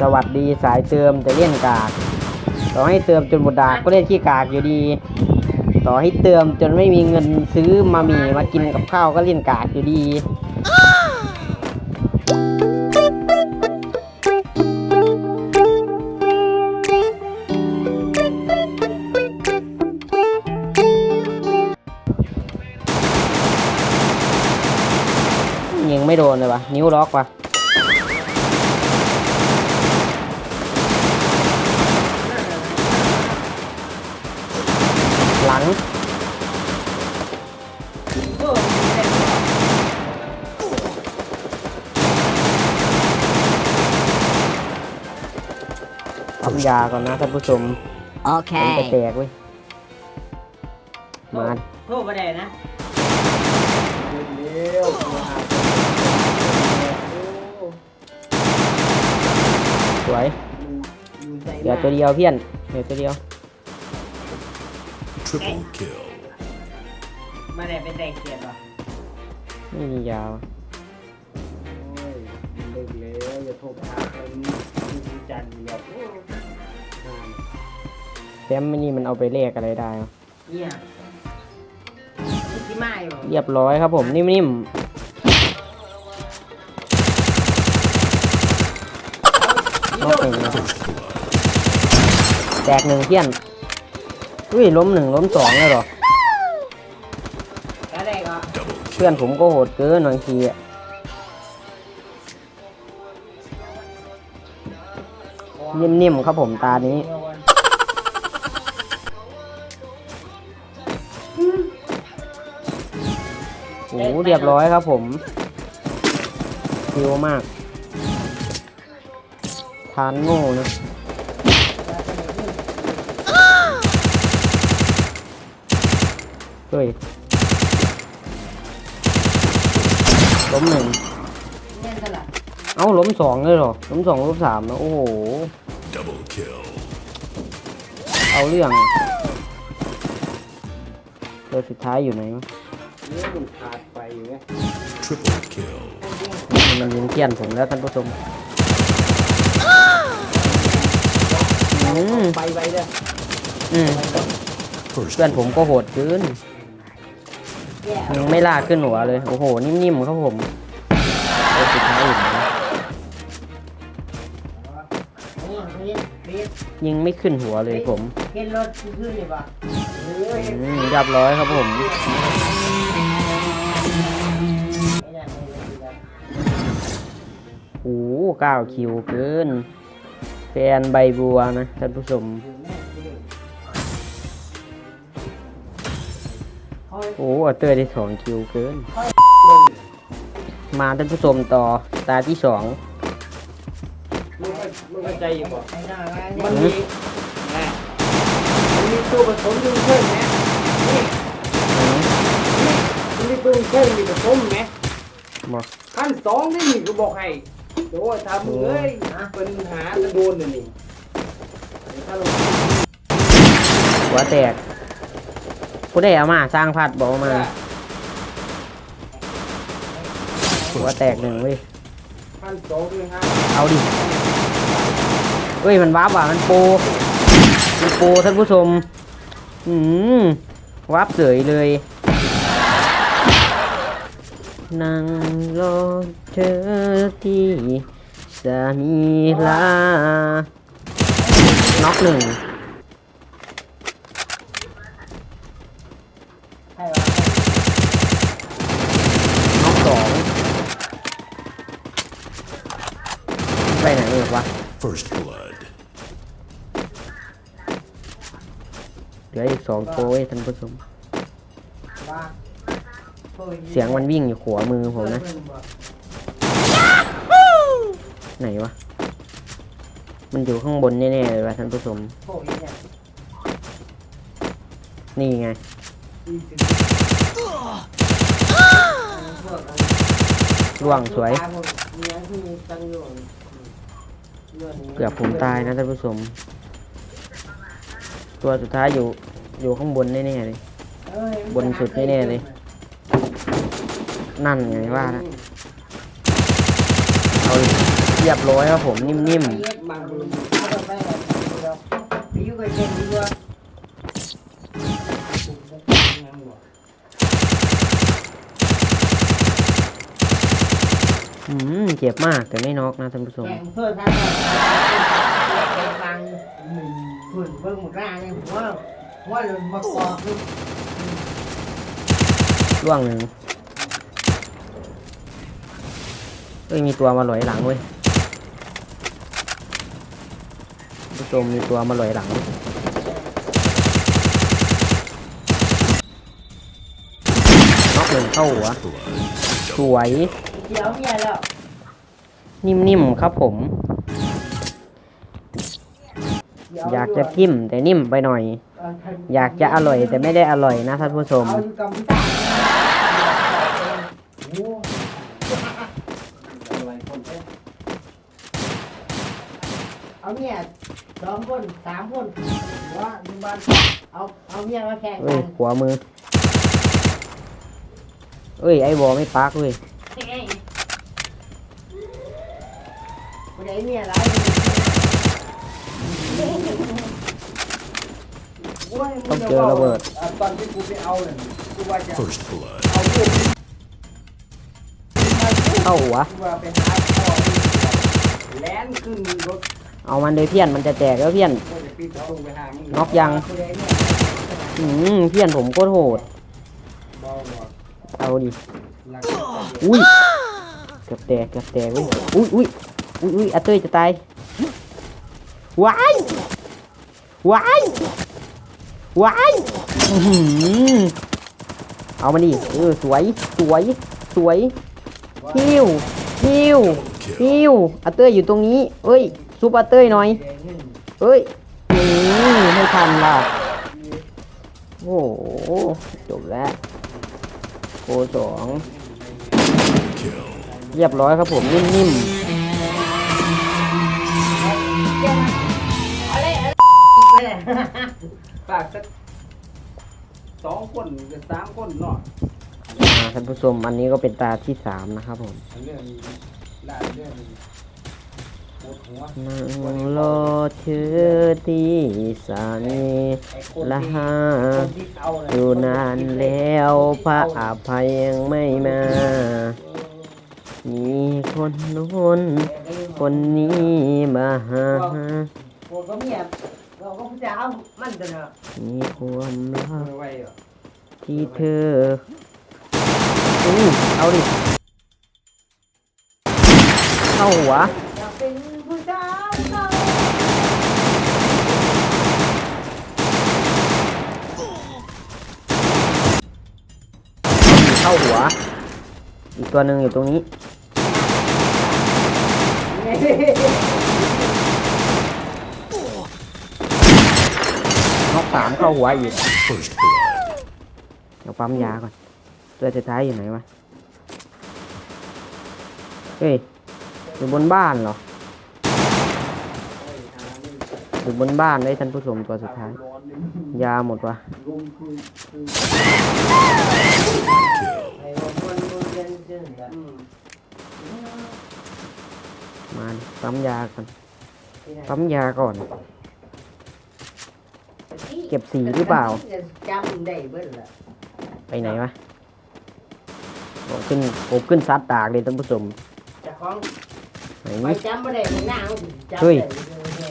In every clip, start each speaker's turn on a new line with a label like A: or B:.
A: สวัสดีสายเติมแต่เล่นกากต่อให้เติมจนหมดดากก็เล่นขี้กากอยู่ดี ต่อให้เติมจนไม่มีเงินซื้อมามีมากินกับข้าวก็เล่นกากอยู่ดียิงไม่โดนเลยวะนิ้วล็อกวะ ยาก่อนนะท่านผู้ชมผมจะ
B: Okay.
A: แตกเว้ยมา
C: โทษประเด็นนะ
A: สวยเดี๋ยวตัวเดียวเพี้ยนเดี๋ยวตัวเดียว
D: Triple kill.
C: มาได้เป็นแดงเขียดวะ
A: ไม่มียาว
E: เลิกแล้วอย่าโทรไปหาใครนี่มีจันทร์แบบโอ้ย
A: แต้มไม่นี่มันเอาไปเลขอะไรได้วะ
C: เนี่ยนี่ที่มาอยู่
A: เรียบร้อยครับผมนิ่มๆนอกหนึ่งนะ
D: First blood.
A: แตกหนึ่งเพี้ยน อุ้ยล้มหนึ่งล้มสองเลยเหรอ
C: แล้วได้ก็
D: Double
A: เพื่อน
D: kill.
A: ผมก็โหดเกินบางทีอะนิ่มๆครับผมตานี้ โอ้ เรียบร้อยครับผมคิวมากทานโง่นะเฮ้ยล้มหนึ่ง
C: เนี่ยสลัด
A: เอ้าล้มสองเลยเหรอล้มสองล้มสามนะโอ้โห
D: Double kill.
A: เอาเรื่องเบอร์สุดท้ายอยู่ไหนวะ
E: เนื้อมันขาดไปอยู่ไง
D: Triple kill.
A: มันยิงเกี้ยนผมแล้วท่านผู้ชมอืม
E: ไปไปเด้อ
A: อืม
D: First
A: เพื่อนผมก็โหดเกิน
C: แย่
A: ยังไม่ลากขึ้นหัวเลย โอ้โห นิ่มๆครับผม ยิงไม่ขึ้นหัวเลยผม
C: เห็นรถขึ้นเลยปะเออเห็น
A: อืมเรียบร้อยครับผม
C: ไม่ได้ไม่ได้ไม่ได้
A: โอ้โหเก้าคิวเกินแฟนใบบัวนะท่านผู้ชมโอ้โหอัลเตอร์ได้สองคิวเกิน มาท่านผู้ชมต่อตาที่สอง
E: มึงก็มึงเข้าใจอยู่ป่ะ
C: ไม่ได้ไม่
E: มัน
C: ได้
E: มีนะมันมีตัวผสมอยู่เพิ่มไหมนี่นี่มันมีตัวเพิ่มมีผสมไหม
A: บอก
E: ขั้นสองนี่นี่ก็บอกให้โอ้ยทำมึงเอ้ยปัญหาจะโดนน่ะนี่ถ้าเรา
A: หัวแตกผู้ได้เอามาสร้างพัดบอกมาหัวแตกหนึ่งเว้ย
E: ขั้นสองด้วยฮะ
A: เอาดิ เฮ้ยมันวับว่ะมันโปรมันโปรท่านผู้ชม อืมวับเสยเลยนั่งรอเธอที่สามีลาน็อกหนึ่งน็อกสองไปไหนเอกวะ สองตัวเว้ยท่านผู้ชม
C: ว่า
A: เสียงมันวิ่งอยู่ขวามือผมนะ ไหนวะ มันอยู่ข้างบนแน่ๆเลยวะท่านผู้ชม
C: โอ้ยเนี่ย
A: นี่ไง ร่วงสวย เกือบผมตายนะท่านผู้ชม ตัวสุดท้ายอยู่ อยู่ข้างบนแน่ๆเลย บนสุดแน่ๆเลย นั่นไงว่าแล้วเอาเรียบร้อยครับผมนิ่ม
C: ไปเย็ดมาบุญเอาไปเลยไปอยู่กับเย็นดีกว่า
A: ๆอืมเจ็บมากแต่ไม่น็อกนะท่านผู้ชม
C: แข่งเพื่อนท่านแข่งฟั งหุ่นเบิ่งหมดหน้าเนี่ยผมว่าว่าหลุดมากอกเลย
A: ร่วงหนึ่งเอ้ยมีตัวมาหลอยหลังเว้ยท่านผู้ชมมีตัวมาหลอยหลัง น็อกหนึ่งเข้าหัว สวย
C: เดี๋ยวเมียแล้ว
A: นิ่มๆครับผม
C: เดี๋ว
A: อยากจะทิ่มแต่นิ่มไปหน่อย อยากจะอร่อยแต่ไม่ได้อร่อยนะท่านผู้ชม
C: เอาอยู่กับพี่ตาโอ้เอาเมียสองคนสามคนว่าอยู่บ้านเอาเอาเมียมาแข่ง
A: เอ้
C: กั
A: ย
C: น
A: ขวามือ เอ้ยไอ้บอไม่ปักเว้ย
C: กูได้เมียไร
A: ต้องเจอระเบิด
E: ตอนที่กูไปเอาเนี่ยกูว่าจะ
D: First blood.
E: เอาลูก
A: เข้าหัว
E: กูว่าไปหาพ่อแลนขึ้นรถ
A: เอามันเลยเพี้ยนมันจะแตกแล้วเพี้ยน
E: กูจะปิดประตูไปหามึง
A: น็อกยัง
C: กูได้เมีย
A: อืมเพี้ยนผมโคตรโหด
E: เบาหมด
A: เอาดิ
E: หลัง
A: อุ้ยเกือบแตกเกือบแตกเว้ยอุ้ยอุ้ยอุ้ยอุ้ยอาเต้ยจะตาย ว้าย ว้าย ว้ายอื้อหือเอามาดิเออสวย สวย สวยฮิวฮิวฮิวอาเต้ยอยู่ตรงนี้ เอ้ยซุปอาเต้ยหน่อย
C: แดงนึ่ง
A: เอ้ยอืมไม่ทันล่ะโอ้โหจบแล้วโกสอง
D: Kill.
A: เรียบร้อยครับผม นิ่ม
C: อ ปเลย
E: ฝากสักสองคนหรือสามคนเนาะ
A: อ่าท่านผู้ชมอันนี้ก็เป็นตาที่สามนะครับผม
E: เรื่องหลาเรื่องปวดหัว
A: นั่งรอเธอที่สานี
C: ไอ้คน
A: ละ
C: ที่
A: หา
C: คนที่เอาเลย
A: อยู่นานแล้วพระอภัยยังไม่มา มีคนนู้นคนนี้มาหา
C: โอ้ก็เมียเรา ก็จะเอามันตัวเนาะ
A: มีความรัก
E: ไม่ไหวหรอ
A: ที่เธออู้เอาดิ เข้าหัว
C: อยากเป็นผู้สาวเขา
A: เข้าหัว อีกตัวหนึ่งอยู่ตรงนี้ นอก สามเข้าหัวอีก
D: First blood.
A: เดี๋ยวปั๊มยาก่อนตัวสุดท้ายอยู่ไหนวะ เฮ้ย อยู่บนบ้านเหรอ อยู่บนบ้านเลยท่านผู้ชมตัวสุดท้าย ยาหมดวะ
E: รุมคือ
C: ไอ้คนมือเย็นจึงกัน
A: มาดิปั๊มยาก่อนปั๊มยาก่อนเก็บสีหรือเปล่า
C: จำได้เบิ้ลละ
A: ไปไหนวะผมขึ้นผมขึ้นซัดตากเลยท่านผู้ชม
C: จะของ
A: ไหน
C: ไป
A: นี่
C: จำไม่ได้มึงหน้ามึงจำ
A: เฮ้ย
C: ได้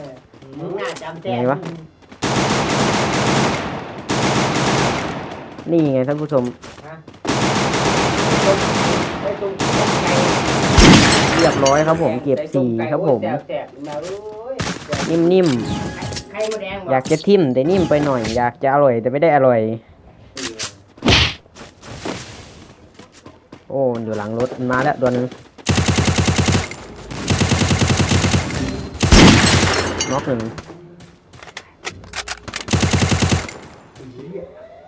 C: มึงหน้าจำแต่
A: ไหนวะนี่ไงท่านผู้ชม
C: ไปตรงตรงไก่
A: เรียบร้อยครับผม เก็บสีครับผม
E: แสบๆมาเอ้ย
A: นิ่ม
C: ไข่มดแดง
A: ๆอยากจะทิ่มแต่นิ่มไปหน่อย อยากจะอร่อยแต่ไม่ได้อร่อย โอ้อยู่หลังรถมันมาแล้วตัวหนึงน็อกหนึ่ง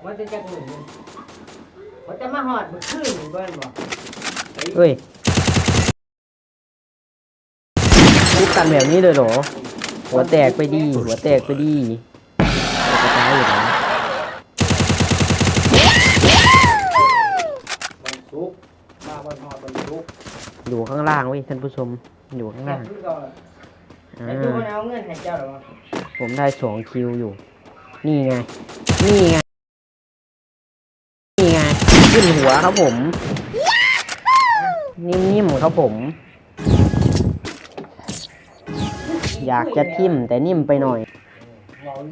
C: มันจะจะหนึ่งมันจะมาหอดมันขึ้นเบิ้ลบอก
A: เฮ้ยพูดกันแบบนี้เลยเหรอ หัวแตกไปดี หัวแตกไปดีตัวสุดท้ายอยู่ไหน
E: วันศุกร์มาวันหอดวันศุกร์
A: อยู่ข้างล่างเว้ยท่านผู้ชม
E: เอ
A: ยู่ข้าง
C: แม่
A: ล่าง
C: คือก่อน
A: อ่
C: แล้วดูมันาเอาเงินให้เจ้าหรอวะ
A: ผมได้สองคิวอยู่ นี่ไง นี่ไง นี่ไง ขึ้นหัวครับผม นิ่มๆครับผม อยากจะทิ่มแต่นิ่มไปหน่อย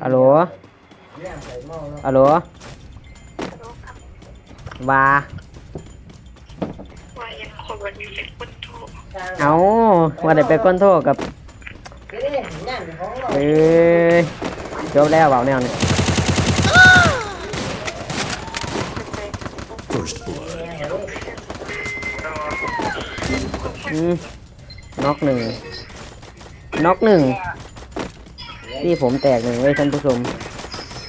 A: อะโหล
C: เรื่องใส่หม้อเนาะ
A: อะโหลวา
B: ว่ายังคนวันนี้เป็นคนโทร
A: เอาว่าได้ไปก้นโทษกับ
C: เด้เด้นั่นของเรา
A: เอ้ยจบแล้วเปล่าแนวนี้
D: First blood.
A: อืมน็อกหนึ่ง น็อกหนึ่งที่ผมแตกหนึ่งเว้ยท่านผู้ชม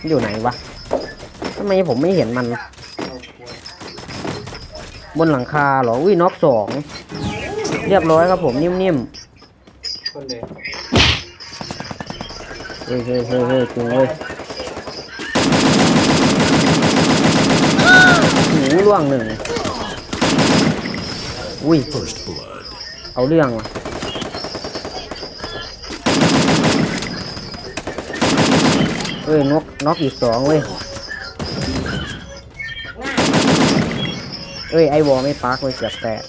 A: อยู่ไหนวะทำไมผมไม่เห็นมัน บนหลังคาเหรออุ้ยน็อกสองเรียบร้อยครับผมนิ่มๆเฮ้ยเฮ้ยเฮ้ยเฮ้ยจริงเว้ยหูล่วงหนึ่งอุ้ยเอาเรื่องว่ะ เอ้ยนกนกอีกสองเว้ยเอ้ยไอวอลไม่ปาร์กเลยเกือบแตก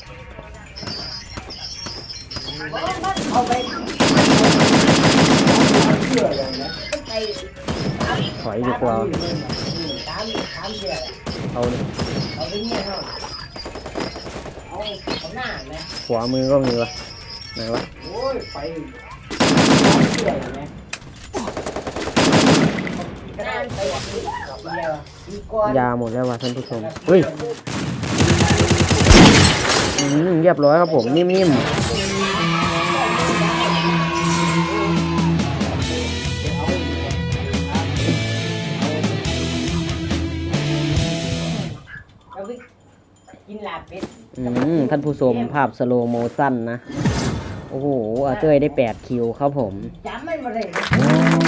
C: เอาไปไป
A: ถอยดีกว่า
C: เอาเอาไปเนี่ย
A: ขวามือก็มีวะไหนวะ
C: โอ้ ยา
A: หมดแล้วว่ะท่านผู้ชมเฮ้ยอืมเรียบร้อยครับผม นิ่ม
C: เอากินลาบเป็ด
A: ๆอืมท่านผู้ชมภาพสโลโมชั่นนะ โอ้โหอาเจ้ยได้ 8 คิวครับผม
C: จำมันมาเลย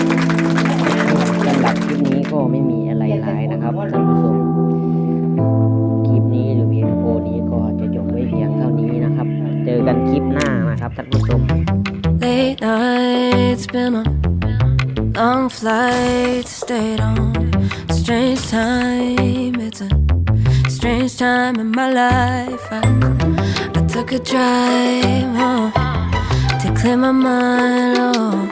A: ก็ไม่มีอะไรร้ายนะครับท่านผู้ชมคลิปนี้หรือวิดีโอนี้ก็จะจบไว้เพียงเท่านี้นะครับ เจอกันคลิปหน้านะครับท่านผู้ชม
F: Late nights, been on long flight stayed on. Strange time, it's a strange time in my life. I, I took a drive home to clear my mind. Oh,